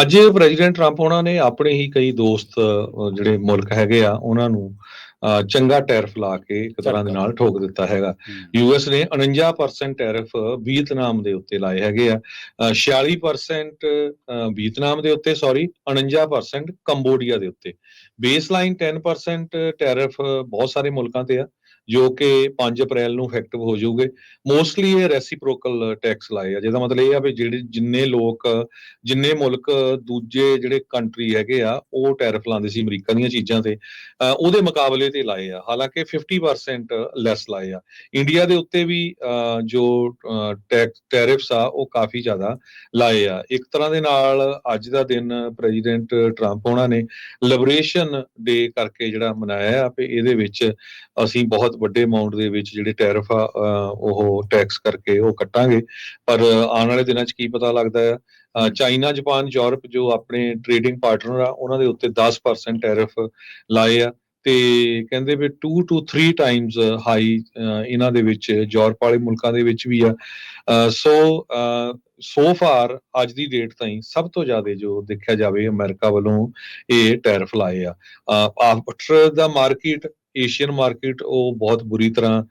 ਅੱਜ president Trump ਉਹਨਾਂ ਨੇ ਆਪਣੇ ਹੀ ਕਈ ਦੋਸਤ ਜਿਹੜੇ ਮੁਲਕ ਹੈਗੇ ਆ ਉਹਨਾਂ ਨੂੰ ਚੰਗਾ ਟੈਰਿਫ ਲਾ ਕੇ ਇੱਕ ਤਰ੍ਹਾਂ ਦੇ। ਨਾਲ ਠੋਕ ਦਿੱਤਾ ਹੈਗਾ। ਯੂਐਸ ਨੇ 49% ਟੈਰਿਫ ਵੀਅਤਨਾਮ ਦੇ ਉੱਤੇ ਲਾਏ ਹੈਗੇ ਆ। ਅ, 46% ਅ, ਵੀਅਤਨਾਮ ਦੇ ਉੱਤੇ ਸੌਰੀ 49% ਕੰਬੋਡੀਆ ਦੇ ਉੱਤੇ। ਬੇਸਲਾਈਨ 10% ਟੈਰਿਫ ਬਹੁਤ ਸਾਰੇ ਮੁਲਕਾਂ ਤੇ ਆ। ਜੋ ਕਿ 5 ਅਪ੍ਰੈਲ ਨੂੰ ਇਫੈਕਟਿਵ ਹੋ ਜਾਊਗੇ। ਮੋਸਟਲੀ ਇਹ ਰੈਸੀਪ੍ਰੋਕਲ ਟੈਕਸ ਲਾਏ ਆ ਜਿਹਦਾ ਮਤਲਬ ਇਹ ਆ ਵੀ ਜਿਹੜੇ ਜਿੰਨੇ ਲੋਕ ਜਿੰਨੇ ਮੁਲਕ ਦੂਜੇ ਜਿਹੜੇ ਕੰਟਰੀ ਹੈਗੇ ਆ ਉਹ ਟੈਰਿਫ ਲਾਉਂਦੇ ਸੀ ਅਮਰੀਕਾ ਦੀਆਂ ਚੀਜ਼ਾਂ ਤੇ। ਉਹਦੇ ਮੁਕਾਬਲੇ ਤੇ ਲਾਏ ਆ। ਹਾਲਾਂਕਿ 50% ਲੈਸ ਲਾਏ ਆ। ਇੰਡੀਆ ਦੇ ਉੱਤੇ ਵੀ ਅ, ਜੋ ਟੈਕਸ ਟੈਰਿਫਸ ਆ ਉਹ ਕਾਫੀ ਜ਼ਿਆਦਾ ਲਾਏ ਆ। ਇੱਕ ਤਰ੍ਹਾਂ ਦੇ ਨਾਲ ਅੱਜ ਦਾ ਦਿਨ ਪ੍ਰੈਜ਼ੀਡੈਂਟ ਟਰੰਪ ਉਹਨਾਂ ਨੇ। ਲਿਬਰੇਸ਼ਨ ਡੇ ਕਰਕੇ ਜਿਹੜਾ ਮਨਾਇਆ ਆ ਵੀ ਇਹਦੇ ਵਿੱਚ ਅਸੀਂ ਬਹੁਤ ਵੱਡੇ ਅਮਾਉਂਟ ਦੇ ਵਿੱਚ ਜਿਹੜੇ ਟੈਰਿਫ ਆ ਉਹ ਟੈਕਸ ਕਰਕੇ ਉਹ ਕੱਟਾਂਗੇ। ਪਰ ਆਉਣ ਵਾਲੇ ਦਿਨਾਂ 'ਚ ਕੀ ਪਤਾ ਲੱਗਦਾ ਆ? ਚਾਈਨਾ, ਜਾਪਾਨ, ਯੂਰਪ ਜੋ ਆਪਣੇ ਟ੍ਰੇਡਿੰਗ ਪਾਰਟਨਰ ਆ, ਉਹਨਾਂ ਦੇ ਉੱਤੇ 10% ਟੈਰਿਫ ਲਾਏ ਆ। ਤੇ ਕਹਿੰਦੇ ਵੀ 2 ਟੂ 3 ਟਾਈਮਸ ਹਾਈ ਇਹਨਾਂ ਦੇ ਵਿੱਚ, ਯੂਰਪ ਵਾਲੇ ਮੁਲਕਾਂ ਦੇ ਵਿੱਚ ਵੀ ਆ। ਸੋ ਸੋ ਫਾਰ ਅੱਜ ਦੀ ਡੇਟ ਤਾਈਂ ਸਭ ਤੋਂ ਜ਼ਿਆਦਾ ਜੋ ਦੇਖਿਆ ਜਾਵੇ ਅਮਰੀਕਾ ਵੱਲੋਂ ਇਹ ਟੈਰਿਫ ਲਾਏ ਆ। After the market Asian market ਉਹ ਬਹੁਤ ਬੁਰੀ ਤਰ੍ਹਾਂ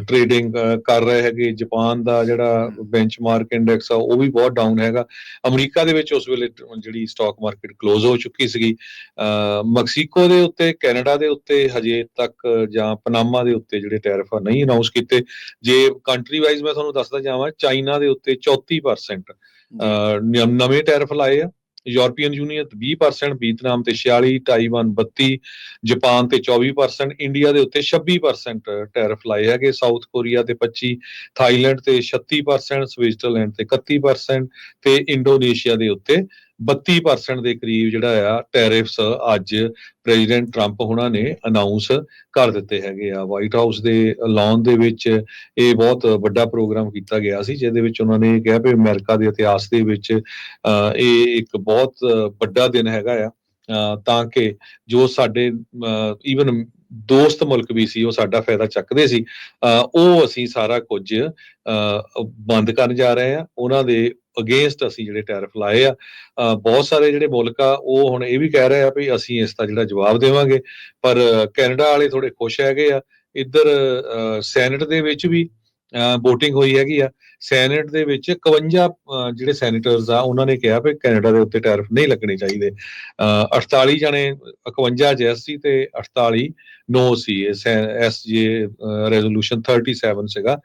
ਟ੍ਰੇਡਿੰਗ ਕਰ ਰਹੇ ਹੈਗੇ। ਜਾਪਾਨ ਦਾ ਜਿਹੜਾ ਬੈਂਚਮਾਰਕ ਇੰਡੈਕਸ ਆ ਉਹ ਵੀ ਬਹੁਤ ਡਾਊਨ ਹੈਗਾ। ਅਮਰੀਕਾ ਦੇ ਵਿੱਚ ਉਸ ਵੇਲੇ ਜਿਹੜੀ ਸਟਾਕ ਮਾਰਕੀਟ ਕਲੋਜ਼ ਹੋ ਚੁੱਕੀ ਸੀਗੀ। ਮੈਕਸੀਕੋ ਦੇ ਉੱਤੇ ਕੈਨੇਡਾ ਦੇ ਉੱਤੇ ਹਜੇ ਤੱਕ ਜਾਂ ਪਨਾਮਾ ਦੇ ਉੱਤੇ ਜਿਹੜੇ ਟੈਰਿਫ ਨਹੀਂ ਅਨਾਉਂਸ ਕੀਤੇ। ਜੇ ਕੰਟਰੀ ਵਾਈਜ਼ ਮੈਂ ਤੁਹਾਨੂੰ ਦੱਸਦਾ ਜਾਵਾਂ ਚਾਈਨਾ ਦੇ ਉੱਤੇ 34% ਅਹ ਨ- ਨਵੇਂ ਟੈਰਿਫ ਲਾਏ ਆ। ਯੂਰਪੀਅਨ ਯੂਨੀਅਨ ਤੇ 20% ਵੀਤਨਾਮ ਤੇ 46 ਤਾਈਵਾਨ 32 ਜਾਪਾਨ ਤੇ 24% ਇੰਡੀਆ ਦੇ ਉੱਤੇ 26% ਟੈਰਿਫ ਲਾਏ ਹੈਗੇ। ਸਾਊਥ ਕੋਰੀਆ ਤੇ 25 ਥਾਈਲੈਂਡ ਤੇ 36% ਸਵਿਟਜ਼ਰਲੈਂਡ ਤੇ 31% ਤੇ ਇੰਡੋਨੇਸ਼ੀਆ ਦੇ ਉੱਤੇ 32% ਦੇ ਕਰੀਬ ਜਿਹੜਾ ਆ ਟੈਰਿਫਸ ਅੱਜ ਪ੍ਰੈਜ਼ੀਡੈਂਟ ਟਰੰਪ ਉਹਨਾਂ ਨੇ ਅਨਾਉਂਸ ਕਰ ਦਿੱਤੇ ਹੈਗੇ ਆ। ਵਾਈਟ ਹਾਊਸ ਦੇ ਲਾਨ ਦੇ ਵਿੱਚ ਇਹ ਬਹੁਤ ਵੱਡਾ ਪ੍ਰੋਗਰਾਮ ਕੀਤਾ ਗਿਆ ਸੀ ਜਿਹਦੇ ਵਿੱਚ ਉਹਨਾਂ ਨੇ ਕਿਹਾ ਵੀ ਅਮਰੀਕਾ ਦੇ ਇਤਿਹਾਸ ਦੇ ਵਿੱਚ ਅਹ, ਇਹ ਇੱਕ ਬਹੁਤ ਵੱਡਾ ਦਿਨ ਹੈਗਾ ਆ। ਤਾਂ ਕਿ ਜੋ ਸਾਡੇ ਈਵਨ ਦੋਸਤ ਮੁਲਕ ਵੀ ਸੀ ਉਹ ਸਾਡਾ ਫਾਇਦਾ ਚੱਕਦੇ ਸੀ। ਅਹ, ਉਹ ਅਸੀਂ ਸਾਰਾ ਕੁਝ ਅਹ, ਬੰਦ ਕਰਨ ਜਾ ਰਹੇ ਆ। ਉਹਨਾਂ ਦੇ ਅਗੇਂਸਟ ਅਸੀਂ ਜਿਹੜੇ ਟੈਰਿਫ ਲਾਏ ਆ ਅਹ, ਬਹੁਤ ਸਾਰੇ ਜਿਹੜੇ ਮੁਲਕ ਆ ਉਹ ਹੁਣ ਇਹ ਵੀ ਕਹਿ ਰਹੇ ਆ ਵੀ ਅਸੀਂ ਇਸ ਦਾ ਜਿਹੜਾ ਜਵਾਬ ਦੇਵਾਂਗੇ ਪਰ ਕੈਨੇਡਾ ਵਾਲੇ ਥੋੜੇ ਖੁਸ਼ ਹੈਗੇ ਆ ਇੱਧਰ ਅਹ, ਸੈਨੇਟ ਦੇ ਵਿੱਚ ਵੀ VOTING ਹੋਈ ਹੈਗੀ ਆ ਸੈਨੇਟ ਦੇ ਵਿੱਚ 51 ਜਿਹੜੇ ਸੈਨੇਟਰਸ ਆ ਉਹਨਾਂ ਨੇ ਕਿਹਾ ਵੀ ਕੈਨੇਡਾ ਦੇ ਉੱਤੇ ਟੈਰਿਫ ਨਹੀਂ ਲੱਗਣੇ ਚਾਹੀਦੇ। ਅਹ, 48 ਜਣੇ 51 ਜੈਸ ਸੀ ਤੇ 48 ਨੋ ਸੀ ਐਸ ਜੇ ਰੈਜ਼ੋਲੂਸ਼ਨ 37 ਸੀਗਾ।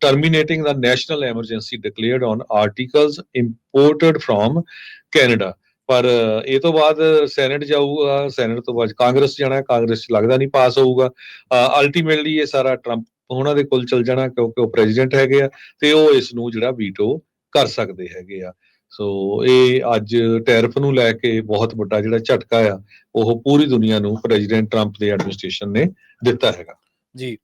Terminating the national emergency declared on articles imported from Canada. ਪਰ ਇਹ ਤੋਂ ਬਾਅਦ ਸੈਨੇਟ ਜਾਊਗਾ ਸੈਨੇਟ ਤੋਂ ਬਾਅਦ ਕਾਂਗਰਸ ਜਾਣਾ ਕਾਂਗਰਸ 'ਚ ਲੱਗਦਾ ਨਹੀਂ ਪਾਸ ਹੋਊਗਾ। ਅਲਟੀਮੇਟਲੀ ਇਹ ਸਾਰਾ ਟਰੰਪ ਉਹਨਾਂ ਦੇ ਕੋਲ ਚਲ ਜਾਣਾ ਕਿਉਂਕਿ ਉਹ ਪ੍ਰੈਜ਼ੀਡੈਂਟ ਹੈਗੇ ਆ ਤੇ ਉਹ ਇਸ ਨੂੰ ਜਿਹੜਾ ਵੀਟੋ ਕਰ ਸਕਦੇ ਹੈਗੇ ਆ। ਸੋ ਇਹ ਅੱਜ ਟੈਰਫ ਨੂੰ ਲੈ ਕੇ ਬਹੁਤ ਵੱਡਾ ਜਿਹੜਾ ਝਟਕਾ ਆ, ਉਹ ਪੂਰੀ ਦੁਨੀਆ ਨੂੰ ਪ੍ਰੈਜ਼ੀਡੈਂਟ ਟਰੰਪ ਦੇ ਐਡਮਿਨਿਸਟ੍ਰੇਸ਼ਨ ਨੇ ਦਿੱਤਾ ਹੈਗਾ। ਜੀ।